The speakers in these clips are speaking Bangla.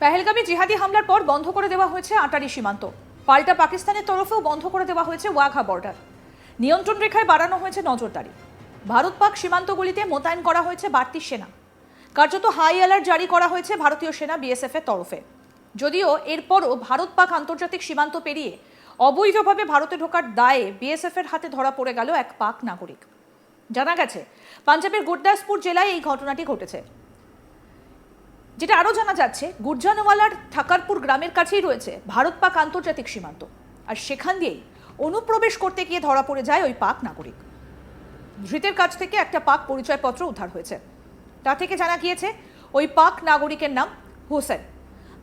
পেহেলগামে জিহাদি হামলার পর বন্ধ করে দেওয়া হয়েছে আটারি সীমান্ত। পাল্টা পাকিস্তানের তরফেও বন্ধ করে দেওয়া হয়েছে ওয়াঘা বর্ডার। নিয়ন্ত্রণ রেখায় বাড়ানো হয়েছে নজরদারি। ভারত পাক সীমান্তগুলিতে মোতায়েন করা হয়েছে বাড়তি সেনা। কার্যত হাই অ্যালার্ট জারি করা হয়েছে ভারতীয় সেনা বিএসএফ এর তরফে। যদিও এরপরও ভারত পাক আন্তর্জাতিক সীমান্ত পেরিয়ে অবৈধভাবে ভারতে ঢোকার দায়ে বিএসএফ এর হাতে ধরা পড়ে গেল এক পাক নাগরিক। জানা গেছে, পাঞ্জাবের গুরদাসপুর জেলায় এই ঘটনাটি ঘটেছে। যেটা আরও জানা যাচ্ছে, গুরজানওয়ালার থাকারপুর গ্রামের কাছেই রয়েছে ভারত পাক আন্তর্জাতিক সীমান্ত। আর সেখান দিয়েই অনুপ্রবেশ করতে গিয়ে ধরা পড়ে যায় ওই পাক নাগরিক। ধৃতের কাছ থেকে একটা পাক পরিচয়পত্র উদ্ধার হয়েছে। তা থেকে জানা গিয়েছে, ওই পাক নাগরিকের নাম হোসেন।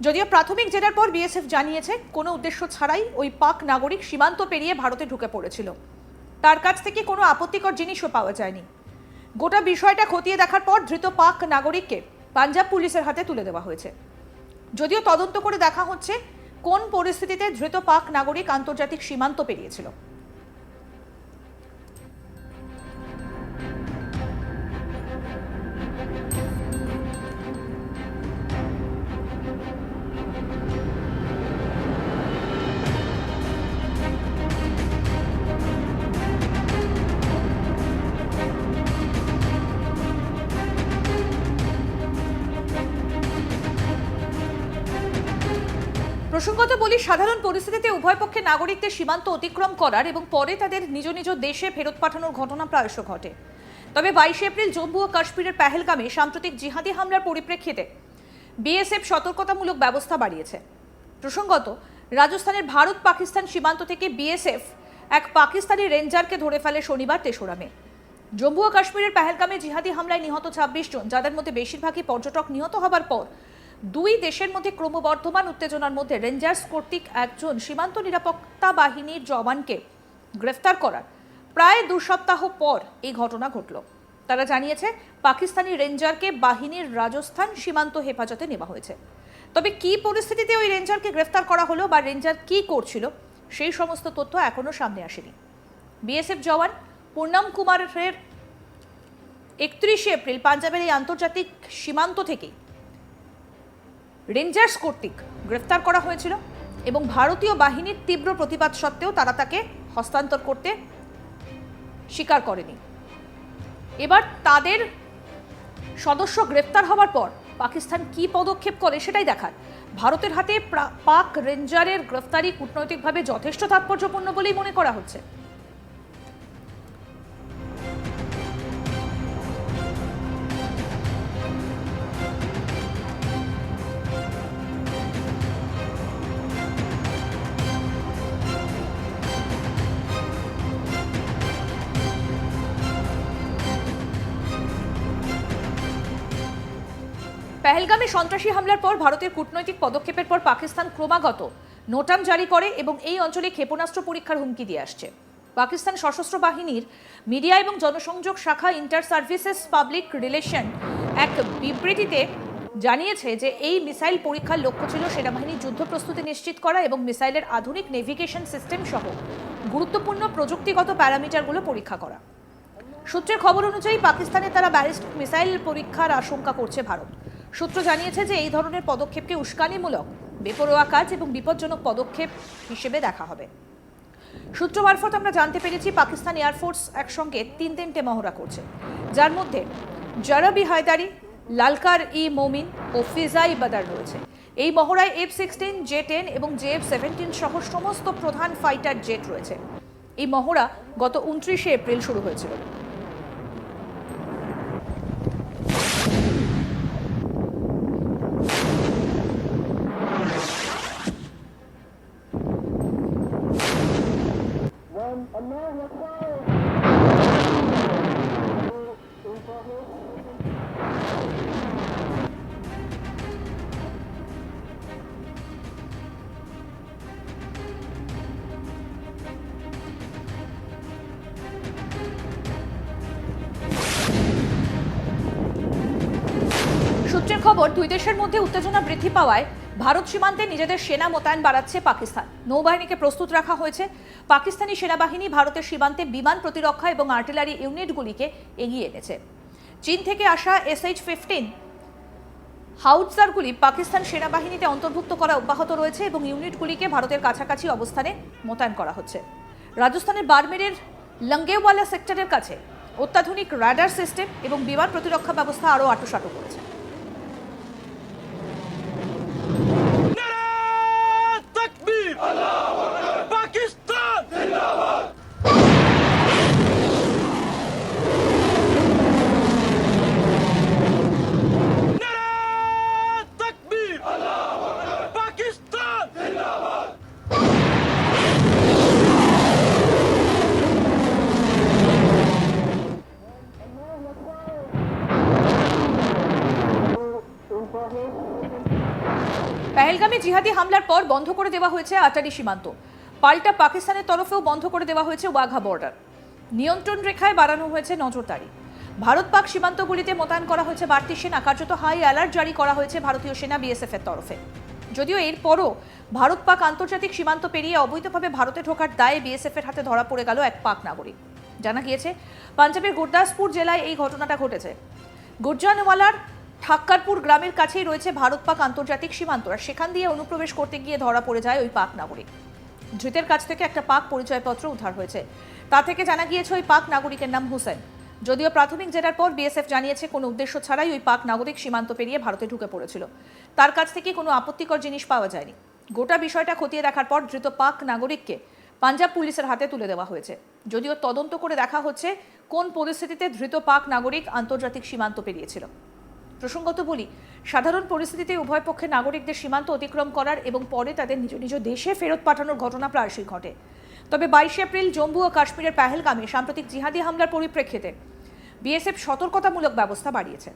যদিও প্রাথমিক জেরার পর বিএসএফ জানিয়েছে, কোনো উদ্দেশ্য ছাড়াই ওই পাক নাগরিক সীমান্ত পেরিয়ে ভারতে ঢুকে পড়েছিল। তার কাছ থেকে কোনো আপত্তিকর জিনিসও পাওয়া যায়নি। গোটা বিষয়টা খতিয়ে দেখার পর ধৃত পাক নাগরিককে পাঞ্জাব পুলিশের হাতে তুলে দেওয়া হয়েছে। যদিও তদন্ত করে দেখা হচ্ছে কোন পরিস্থিতিতে ধৃত পাক নাগরিক আন্তর্জাতিক সীমান্ত পেরিয়েছিল। প্রসঙ্গত বলি, সাধারণ পরিস্থিতিতে উভয় পক্ষে নাগরিকদের সীমান্ত অতিক্রম করার এবং পরে তাদের নিজ নিজ দেশে ফেরত পাঠানোর ঘটনা প্রায়শ ঘটে। তবে বাইশে এপ্রিল জম্মু ও কাশ্মীরের পেহেলগামে সাম্প্রতিক জিহাদি হামলার পরিপ্রেক্ষিতে বিএসএফ সতর্কতামূলক ব্যবস্থা বাড়িয়েছে। প্রসঙ্গত, রাজস্থানের ভারত পাকিস্তান সীমান্ত থেকে বিএসএফ এক পাকিস্তানি রেঞ্জারকে ধরে ফেলে শনিবার তেসরা মে জম্মু ও কাশ্মীরের পেহেলগামে জিহাদি হামলায় নিহত ছাব্বিশ জন, যাদের মধ্যে বেশিরভাগই পর্যটক নিহত হবার পর দুই দেশের মধ্যে ক্রমবর্ধমান উত্তেজনার মধ্যে রেঞ্জার্স কর্তৃক একজন সীমান্ত নিরাপত্তা বাহিনীর জওয়ানকে গ্রেফতার করার প্রায় দু সপ্তাহ পর এই ঘটনা ঘটল। তারা জানিয়েছে, পাকিস্তানি রেঞ্জারকে বাহিনীর রাজস্থান সীমান্ত হেফাজতে নেওয়া হয়েছে। তবে কি পরিস্থিতিতে ওই রেঞ্জারকে গ্রেফতার করা হলো বা রেঞ্জার কি করছিল, সেই সমস্ত তথ্য এখনও সামনে আসেনি। বিএসএফ জওয়ান পূর্ণম কুমারের একত্রিশে এপ্রিল পাঞ্জাবের এই আন্তর্জাতিক সীমান্ত থেকেই রেঞ্জার্স কর্তৃক গ্রেফতার করা হয়েছিল এবং ভারতীয় বাহিনীর তীব্র প্রতিবাদ সত্ত্বেও তারা তাকে হস্তান্তর করতে স্বীকার করেনি। এবার তাদের সদস্য গ্রেফতার হওয়ার পর পাকিস্তান কি পদক্ষেপ করে সেটাই দেখার। ভারতের হাতে পাক রেঞ্জারের গ্রেফতারি কূটনৈতিকভাবে যথেষ্ট তাৎপর্যপূর্ণ বলেই মনে করা হচ্ছে। পেহেলগামে সন্ত্রাসী হামলার পর ভারতের কূটনৈতিক পদক্ষেপের পর পাকিস্তান ক্রমাগত নোটাম জারি করে এবং এই অঞ্চলে ক্ষেপণাস্ত্র পরীক্ষার হুমকি দিয়ে আসছে। পাকিস্তান সশস্ত্র বাহিনীর মিডিয়া এবং জনসংযোগ শাখা ইন্টার সার্ভিসেস পাবলিক রিলেশন এক বিবৃতিতে জানিয়েছে যে এই মিসাইল পরীক্ষার লক্ষ্য ছিল সেনাবাহিনীর যুদ্ধ প্রস্তুতি নিশ্চিত করা এবং মিসাইলের আধুনিক নেভিগেশন সিস্টেম সহ গুরুত্বপূর্ণ প্রযুক্তিগত প্যারামিটারগুলো পরীক্ষা করা। সূত্রের খবর অনুযায়ী পাকিস্তানে তারা ব্যালিস্টিক মিসাইল পরীক্ষার আশঙ্কা করছে ভারত। সূত্র জানিয়েছে যে এই ধরনের পদক্ষেপকে উস্কানিমূলক, বেপরোয়া কাজ এবং বিপজ্জনক পদক্ষেপ হিসেবে দেখা হবে। সূত্র মারফত আমরা জানতে পেরেছি পাকিস্তান এয়ারফোর্স একসঙ্গে তিন তিনটে মহড়া করছে। যার মধ্যে জারাবি হায়দারি, লালকার ই মমিন ও ফিজাই বাদার রয়েছে। এই মহড়ায় এফ সিক্সটিন জে টেন এবং জে এফ সেভেন্টিন সহ সমস্ত প্রধান ফাইটার জেট রয়েছে। এই মহড়া গত উনত্রিশে এপ্রিল শুরু হয়েছিল। Thank you. সূত্রের খবর, দুই দেশের মধ্যে উত্তেজনা বৃদ্ধি পাওয়ায় ভারত সীমান্তে নিজেদের সেনা মোতায়েন বাড়াচ্ছে পাকিস্তান। নৌবাহিনীকে প্রস্তুত রাখা হয়েছে। পাকিস্তানি সেনাবাহিনী ভারতের সীমান্তে বিমান প্রতিরক্ষা এবং আর্টিলারি ইউনিটগুলিকে এগিয়ে এনেছে। চীন থেকে আসা এসএইচ ফিফটিন হাউটজারগুলি পাকিস্তান সেনাবাহিনীতে অন্তর্ভুক্ত করা অব্যাহত রয়েছে এবং ইউনিটগুলিকে ভারতের কাছাকাছি অবস্থানে মোতায়েন করা হচ্ছে। রাজস্থানের বারমেরের লঙ্গেওয়ালা সেক্টরের কাছে অত্যাধুনিক রাডার সিস্টেম এবং বিমান প্রতিরক্ষা ব্যবস্থা আরও আটোসাটো করেছে। জিহাদি হামলার পর বন্ধ করে দেওয়া হয়েছে আটারি সীমান্ত। পাল্টা পাকিস্তানের তরফেও বন্ধ করে দেওয়া হয়েছে ওয়াঘা বর্ডার। নিয়ন্ত্রণ রেখায় বাড়ানো হয়েছে নজরদারি। ভারত পাক সীমান্তগুলিতে মোতায়েন করা হয়েছে বাড়তি সেনা, কার্যত হাই অ্যালার্ট জারি করা হয়েছে ভারতীয় সেনা বিএসএফ এর তরফে। যদিও এরপরও ভারত পাক আন্তর্জাতিক সীমান্ত পেরিয়ে অবৈধভাবে ভারতে ঢোকার দায়ে বিএসএফ এর হাতে ধরা পড়ে গেল এক পাক নাগরিক। জানা গিয়েছে, পাঞ্জাবের গুরদাসপুর জেলায় এই ঘটনাটা ঘটেছে। গুরজানওয়ালার ঠাক্কারপুর গ্রামের কাছেই রয়েছে ভারত পাক আন্তর্জাতিক সীমান্ত। আর সেখান দিয়ে অনুপ্রবেশ করতে গিয়ে ধরা পড়ে যায় ওই পাক নাগরিক। ধৃতের কাছ থেকে একটা পাক পরিচয়পত্র উদ্ধার হয়েছে। তা থেকে জানা গিয়েছে ওই পাক নাগরিকের নাম হুসেন। যদিও প্রাথমিক জেরার পর বিএসএফ জানিয়েছে কোনো উদ্দেশ্য ছাড়াই ওই পাক নাগরিক সীমান্ত পেরিয়ে ভারতে ঢুকে পড়েছিল। তার কাছ থেকে কোনো আপত্তিকর জিনিস পাওয়া যায়নি। গোটা বিষয়টা খতিয়ে দেখার পর ধৃত পাক নাগরিককে পাঞ্জাব পুলিশের হাতে তুলে দেওয়া হয়েছে। যদিও তদন্ত করে দেখা হচ্ছে কোন পরিস্থিতিতে ধৃত পাক নাগরিক আন্তর্জাতিক সীমান্ত পেরিয়েছিল। প্রসঙ্গত বলি, সাধারণ পরিস্থিতিতে উভয় পক্ষের নাগরিকদের সীমান্ত অতিক্রম করার এবং পরে তাদের নিজ নিজ দেশে ফেরত পাঠানোর ঘটনা প্রায়শই ঘটে। তবে বাইশে এপ্রিল জম্মু ও কাশ্মীরের পেহেলগামে সাম্প্রতিক জিহাদি হামলার পরিপ্রেক্ষিতে বিএসএফ সতর্কতামূলক ব্যবস্থা বাড়িয়েছে।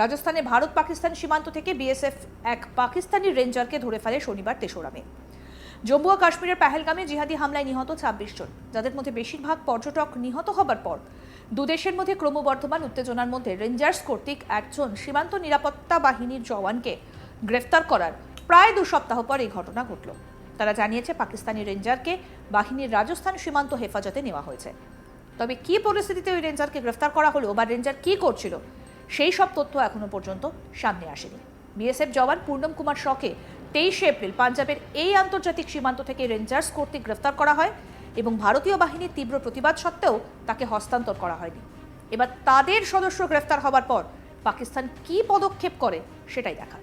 রাজস্থানে ভারত পাকিস্তান সীমান্ত থেকে বিএসএফ এক পাকিস্তানি রেঞ্জারকে ধরে ফেলে শনিবার তেসরা মে। জম্মু ও কাশ্মীরের পেহেলগামে জিহাদি হামলায় নিহত ছাব্বিশ জন। যাদের মধ্যে বেশিরভাগ পর্যটক নিহত হবার পর। দুদেশের মধ্যে ক্রমবর্ধমান উত্তেজনার মধ্যে রেঞ্জার্স কর্তৃক একজন সীমান্ত নিরাপত্তা বাহিনীর জওয়ানকে গ্রেফতার করার প্রায় দু সপ্তাহ পর এই ঘটনা ঘটল। তারা জানিয়েছে, পাকিস্তানি রেঞ্জারকে বাহিনীর রাজস্থান সীমান্ত হেফাজতে নেওয়া হয়েছে। তবে কি পরিস্থিতিতে ওই রেঞ্জারকে গ্রেফতার করা হলো, বা রেঞ্জার কি করছিল, সেই সব তথ্য এখনও পর্যন্ত সামনে আসেনি। বিএসএফ জওয়ান পূর্ণম কুমার শকে তেইশে এপ্রিল পাঞ্জাবের এই আন্তর্জাতিক সীমান্ত থেকে রেঞ্জার্স কর্তৃক গ্রেফতার করা হয় এবং ভারতীয় বাহিনীর তীব্র প্রতিবাদ সত্ত্বেও তাকে হস্তান্তর করা হয়নি। এবার তাদের সদস্য গ্রেফতার হবার পর পাকিস্তান কি পদক্ষেপ করে সেটাই দেখার।